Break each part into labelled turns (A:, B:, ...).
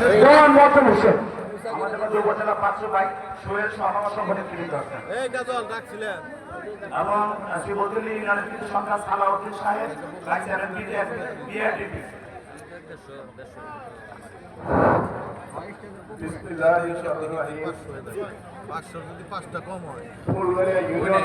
A: দেওয়ান মতন হোসেন
B: আমাদের উপজেলা পাঁচশো বাইক সোহেল সমাগম সংগঠনের
C: গাজল ডাকছিলেন।
B: এবং শিবদুল্লি ইউনিয়নের সালাউদ্দিন সাহেব ভাইস চেয়ারম্যান বিআরডিপি
C: হয়
D: ফুলবাড়িয়া ইউনিয়ন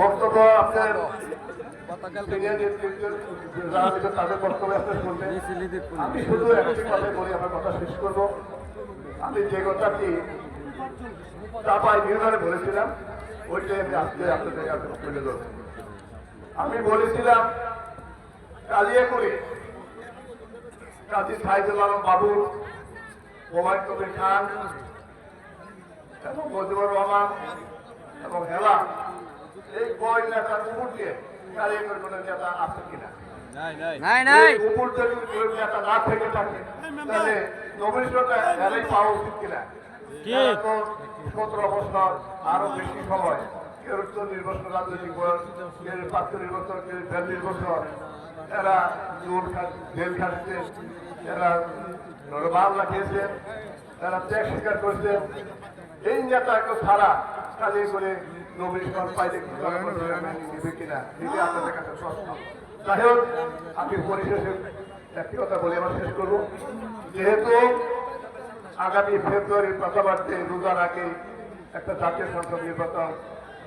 D: বক্তব্য আপনার তাদের বক্তব্য আপনি শুনবেন আমি শুধু একটি কথা বলি, আমার কথা শেষ করব। আমি যে কথাটি চাপাই নির্মাণে বলেছিলাম, ওইটাই আমি আজকে আপনাদের কাছে তুলে আমি বলেছিলাম, কালিয়াকুড়ি, কাজী সাইদুল আলম বাবুর মোবাইল কবির খান, এবং মজিবুর রহমান, এবং হেলা এই কয় উপর দিয়ে কালিয়াকুড়ি কোনো নেতা আছে কিনা?
E: নাই নাই।
D: উপর যদি নেতা না থেকে থাকে তাহলে নবীনটা হেলাই পাওয়া উচিত কিনা? সতেরো বছর আরও বেশি সময় কেউ চল্লিশ বছর রাজনৈতিক বয়স কেউ পাঁচচল্লিশ বছর কেউ বিয়াল্লিশ বছর। এরা জোর জেল খাচ্ছে এরা মামলা খেয়েছে এরা ত্যাগ স্বীকার করছে। এই নেতাকে ছাড়া কাজে করে নবীন পাইলে কি নিবে কিনা? নিজে আপনাদের কাছে প্রশ্ন। যাই হোক, আমি পরিশেষে একটি কথা বলে আমার শেষ করব। যেহেতু আগামী ফেব্রুয়ারির পাশাপাশি রোজার আগে একটা জাতীয় সংসদ নির্বাচন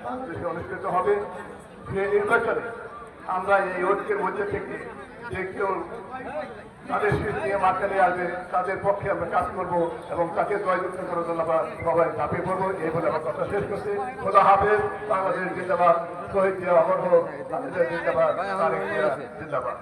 D: বাংলাদেশে অনুষ্ঠিত হবে, সে নির্বাচনে আমরা এই ঐক্যের মধ্যে থেকে যে কেউ তাদের শীত নিয়ে মাঝখানে আসবে, তাদের পক্ষে আমরা কাজ করব এবং তাকে জয়যুক্ত করার জন্য আমরা সবাই চাপিয়ে পড়ব। এই বলে আমার কথা শেষ করছি। খোদা হাফেজ। বাংলাদেশ জিন্দাবাদ। শহীদ জিয়া অমর হোক। জিন্দাবাদ। জিন্দাবাদ।